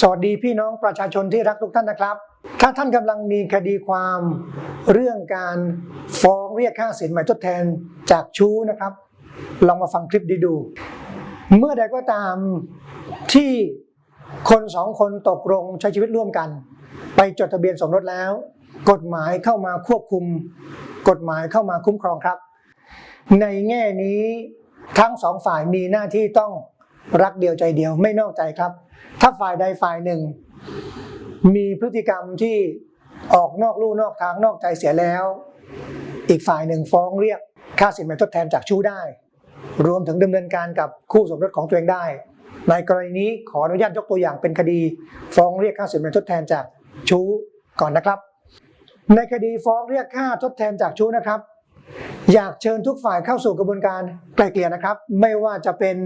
สวัสดีพี่น้องประชาชนที่รักทุกท่านนะครับ ถ้าท่านกำลังมีคดีความเรื่องการฟ้องเรียกค่าสินไหมทดแทนจากชู้นะครับ ลองมาฟังคลิปดีดู เมื่อใดก็ตามที่คนสองคนตกลงใช้ชีวิตร่วมกัน ไปจดทะเบียนสมรสแล้ว กฎหมายเข้ามาควบคุม กฎหมายเข้ามาคุ้มครองครับ ในแง่นี้ทั้งสองฝ่ายมีหน้าที่ต้องรักเดียวใจเดียวไม่นอกใจครับ ถ้าฝ่ายใดฝ่ายหนึ่ง มีพฤติกรรมที่ออกนอกลู่นอกทางนอกใจเสียแล้ว อีกฝ่ายหนึ่งฟ้องเรียกค่าสินไหมทดแทนจากชู้ได้ รวมถึงดำเนินการกับคู่สมรสของตัวเองได้ ในกรณีนี้ขออนุญาตยกตัวอย่างเป็นคดี ฟ้องเรียกค่าสินไหมทดแทนจากชู้ก่อนนะครับ ในคดีฟ้องเรียกค่าทดแทนจากชู้นะครับ อยากเชิญทุกฝ่ายเข้าสู่กระบวนการไกล่เกลี่ยนะครับ ไม่ว่าจะเป็น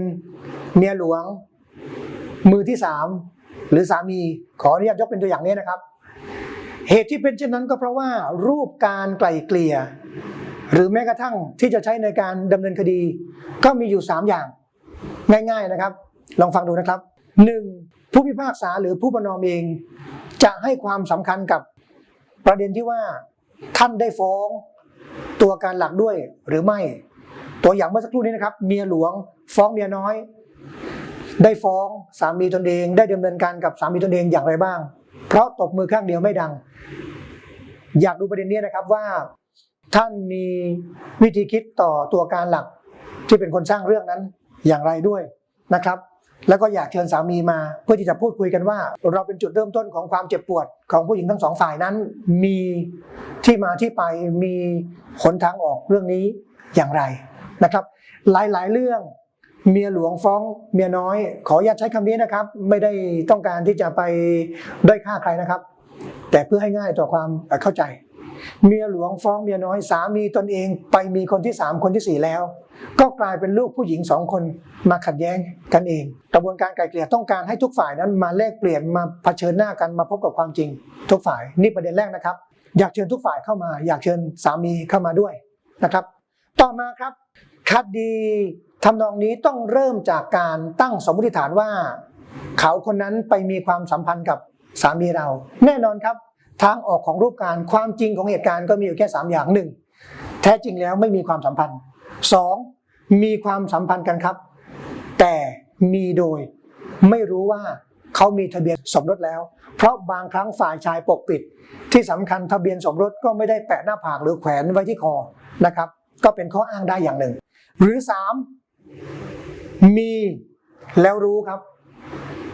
เมียหลวง มือที่สามหรือสามีขออนุญาตยกเป็นตัวอย่างนี้นะครับ เหตุที่เป็นเช่นนั้นก็เพราะว่ารูปการไกล่เกลี่ย หรือแม้กระทั่งที่จะใช้ในการดำเนินคดี ก็มีอยู่ 3 อย่าง ง่าย ๆนะครับ ลองฟังดูนะครับ 1. ผู้พิพากษาหรือผู้ประนอมเอง จะให้ความสำคัญกับประเด็นที่ว่าท่านได้ฟ้องตัวการหลักด้วยหรือไม่ ตัวอย่างเมื่อสักครู่นี้นะครับ เมียหลวงฟ้องเมียน้อย ได้ฟ้องสามีตนเอง ได้ดำเนินการกับสามีตนเองอย่างไรบ้าง เพราะตบมือข้างเดียวไม่ดัง อยากดูประเด็นนี้นะครับว่า ท่านมีวิธีคิดต่อตัวการหลักที่เป็นคนสร้างเรื่องนั้นอย่างไรด้วยนะครับ แล้วก็อยากเชิญสามีมา เพื่อที่จะพูดคุยกันว่า เราเป็นจุดเริ่มต้นของความเจ็บปวดของผู้หญิงทั้งสองฝ่ายนั้น มีที่มาที่ไปมีหนทางออกเรื่องนี้อย่างไรนะครับ หลายๆเรื่อง เมียหลวงฟ้องเมียน้อย ขออนุญาตใช้คำนี้นะครับ ไม่ได้ต้องการที่จะไปด้อยค่าใครนะครับ แต่เพื่อให้ง่ายต่อความเข้าใจ เมียหลวงฟ้องเมียน้อยสามีตนเองไปมีคนที่สามคนที่สี่แล้ว ก็กลายเป็นลูกผู้หญิงสองคนมาขัดแย้งกันเอง กระบวนการไกล่เกลี่ยต้องการให้ทุกฝ่ายนั้นมาแลกเปลี่ยนมาเผชิญหน้ากันมาพบกับความจริง ทุกฝ่ายนี่ประเด็นแรกนะครับ อยากเชิญทุกฝ่ายเข้ามา อยากเชิญสามีเข้ามาด้วยนะครับ ต่อมาครับคดี ทำนองนี้ต้องเริ่มจากการตั้งสมมติฐานว่า เขาคนนั้นไปมีความสัมพันธ์กับสามีเรา แน่นอนครับ ทางออกของรูปการความจริงของเหตุการณ์ก็มีอยู่แค่ 3 อย่างหนึ่งแท้จริงแล้วไม่มีความสัมพันธ์ 2. มีความสัมพันธ์กันครับ แต่มีโดยไม่รู้ว่าเขามีทะเบียนสมรสแล้ว เพราะบางครั้งฝ่ายชายปกปิด ที่สำคัญทะเบียนสมรสก็ไม่ได้แปะหน้าผากหรือแขวนไว้ที่คอนะครับ ก็เป็นข้ออ้างได้อย่างหนึ่ง หรือ 3. มีแล้วรู้ครับ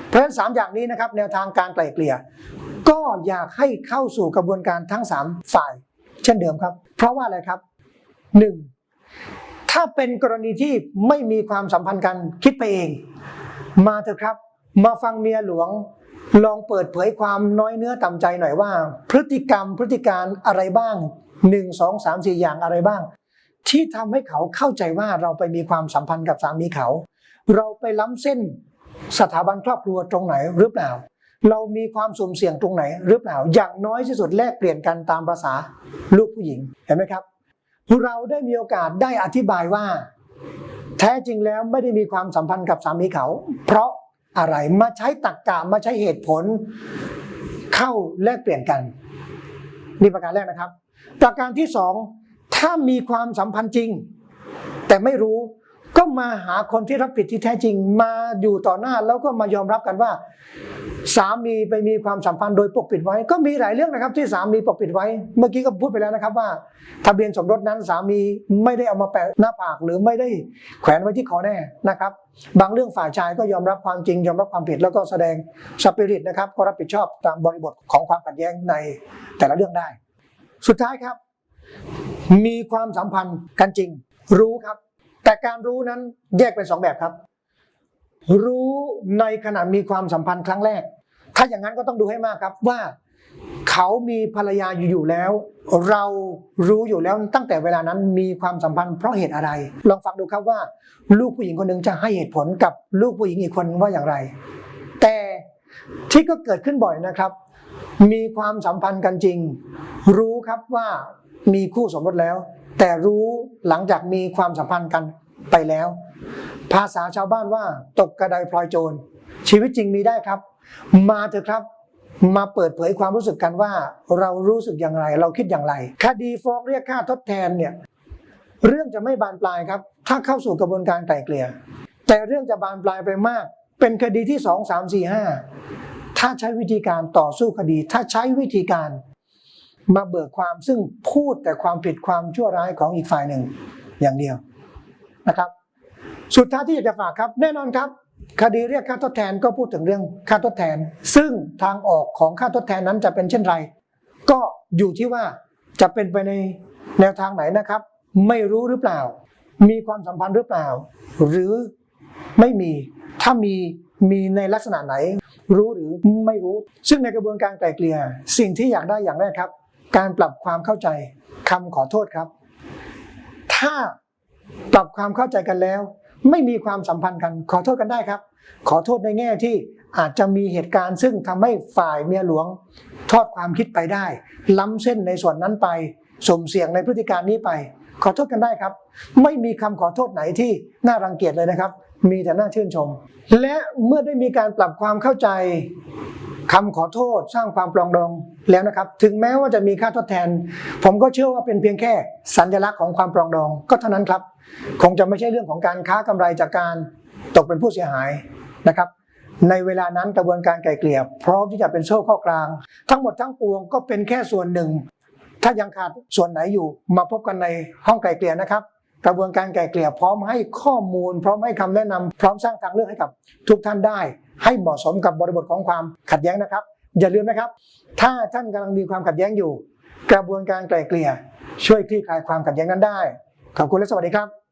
เพราะฉะนั้นสามอย่างนี้นะครับ แนวทางการไกล่เกลี่ย ก็อยากให้เข้าสู่กระบวนการทั้ง 3 ฝ่าย เช่นเดิมครับ เพราะว่าอะไรครับ 1. ถ้าเป็นกรณีที่ไม่มีความสัมพันธ์กันคิดไปเอง มาเถอะครับ มาฟังเมียหลวงลองเปิดเผยความน้อยเนื้อต่ำใจหน่อยว่า พฤติกรรมพฤติการอะไรบ้าง 1 2 3 4 อย่างอะไรบ้าง ที่ทำให้เขาเข้าใจว่าเราไปมีความสัมพันธ์กับสามีเขา เราไปล้ำเส้นสถาบันครอบครัวตรงไหนหรือเปล่า เรามีความสุ่มเสี่ยงตรงไหนหรือเปล่า อย่างน้อยที่สุดแลกเปลี่ยนกันตามภาษาลูกผู้หญิงเห็นไหมครับ เราได้มีโอกาสได้อธิบายว่า แท้จริงแล้วไม่ได้มีความสัมพันธ์กับสามีเขา เพราะอะไรมาใช้ตรรกกะมาใช้เหตุผลเข้าแลกเปลี่ยนกันนี่ประการแรกนะครับ ประการที่สองถ้ามีความสัมพันธ์จริง แต่ไม่รู้ ก็มาหาคนที่รับผิดที่แท้จริงมาอยู่ต่อหน้าแล้วก็มายอมรับกันว่า สามีไปมีความสัมพันธ์โดยปกปิดไว้ ก็มีหลายเรื่องนะครับที่สามีปกปิดไว้ เมื่อกี้ก็พูดไปแล้วนะครับว่า ทะเบียนสมรสนั้นสามีไม่ได้เอามาแปะหน้าผากหรือไม่ได้แขวนไว้ที่คอแน่นะครับ บางเรื่องฝ่ายชายก็ยอมรับความจริง ยอมรับความผิดแล้วก็แสดงสปิริตนะครับก็รับผิดชอบตามบริบทของความขัดแย้งในแต่ละเรื่องได้ สุดท้ายครับ มีความสัมพันธ์กันจริง รู้ครับ แต่การรู้นั้นแยกเป็นสองแบบครับ รู้ในขณะมีความสัมพันธ์ครั้งแรก ถ้าอย่างนั้นก็ต้องดูให้มากครับว่า เขามีภรรยาอยู่แล้ว เรารู้อยู่แล้วตั้งแต่เวลานั้นมีความสัมพันธ์เพราะเหตุอะไร ลองฟังดูครับว่า ลูกผู้หญิงคนหนึ่งจะให้เหตุผลกับลูกผู้หญิงอีกคนว่าอย่างไร แต่ที่ก็เกิดขึ้นบ่อยนะครับ มีความสัมพันธ์กันจริง รู้ครับว่ามีคู่สมรสแล้ว แต่รู้หลังจากมีความสัมพันธ์กันไปแล้ว ภาษาชาวบ้านว่าตกกระไดพลอยโจร ชีวิตจริงมีได้ครับ มาเถอะครับมาเปิดเผยความรู้สึกกันว่าเรารู้สึกอย่างไร เราคิดอย่างไร คดีฟ้องเรียกค่าทดแทนเนี่ยเรื่องจะไม่บานปลายครับ ถ้าเข้าสู่กระบวนการไกล่เกลี่ยแต่เรื่องจะบานปลายไปมาก เป็นคดีที่สองสามสี่ห้า ถ้าใช้วิธีการต่อสู้คดี ถ้าใช้วิธีการมาเบิกความซึ่งพูดแต่ความผิดความชั่วร้ายของอีกฝ่ายหนึ่งอย่างเดียวนะครับ สุดท้ายที่อยากจะฝากครับ แน่นอนครับ คดีเรียกค่าทดแทนก็พูดถึงเรื่องค่าทดแทน ซึ่งทางออกของค่าทดแทนนั้นจะเป็นเช่นไร ก็อยู่ที่ว่าจะเป็นไปในแนวทางไหนนะครับ ไม่รู้หรือเปล่า มีความสัมพันธ์หรือเปล่า หรือไม่มีถ้ามีมีในลักษณะไหน รู้หรือไม่รู้ ซึ่งในกระบวนการไกล่เกลี่ยสิ่งที่อยากได้อย่างแรกครับ การปรับความเข้าใจคำขอโทษครับ ถ้าปรับความเข้าใจกันแล้ว ไม่มีความสัมพันธ์กันขอโทษกันได้ครับ ขอโทษในแง่ที่อาจจะมีเหตุการณ์ซึ่งทำให้ฝ่ายเมียหลวงทอดความคิดไปได้ ล้ำเส้นในส่วนนั้นไปสมเสียงในพฤติการนี้ไป ขอโทษกันได้ครับ ไม่มีคำขอโทษไหนที่น่ารังเกียจเลยนะครับ มีแต่น่าชื่นชม และเมื่อได้มีการปรับความเข้าใจคำขอโทษสร้างความปรองดองแล้วนะครับ ถึงแม้ว่าจะมีค่าทดแทน ผมก็เชื่อว่าเป็นเพียงแค่สัญลักษณ์ของความปรองดองก็เท่านั้นครับ คงจะไม่ใช่เรื่องของการค้ากำไรจากการตกเป็นผู้เสียหายนะครับ ในเวลานั้นกระบวนการไกล่เกลี่ยพร้อมที่จะเป็นโซ่ข้อกลาง ทั้งหมดทั้งปวงก็เป็นแค่ส่วนหนึ่ง ถ้ายังขาดส่วนไหนอยู่มาพบกันในห้องไกล่เกลี่ยนะครับ กระบวนการไก่เกลี่ยพร้อมให้ข้อมูล พร้อมให้คำแนะนำพร้อมสร้างทางเลือกให้กับทุกท่านได้ ให้เหมาะสมกับบริบทของความขัดแย้งนะครับ อย่าลืมนะครับ ถ้าท่านกำลังมีความขัดแย้งอยู่ กระบวนการไกล่เกลี่ย ช่วยคลี่คลายความขัดแย้งนั้นได้ขอบคุณและสวัสดีครับ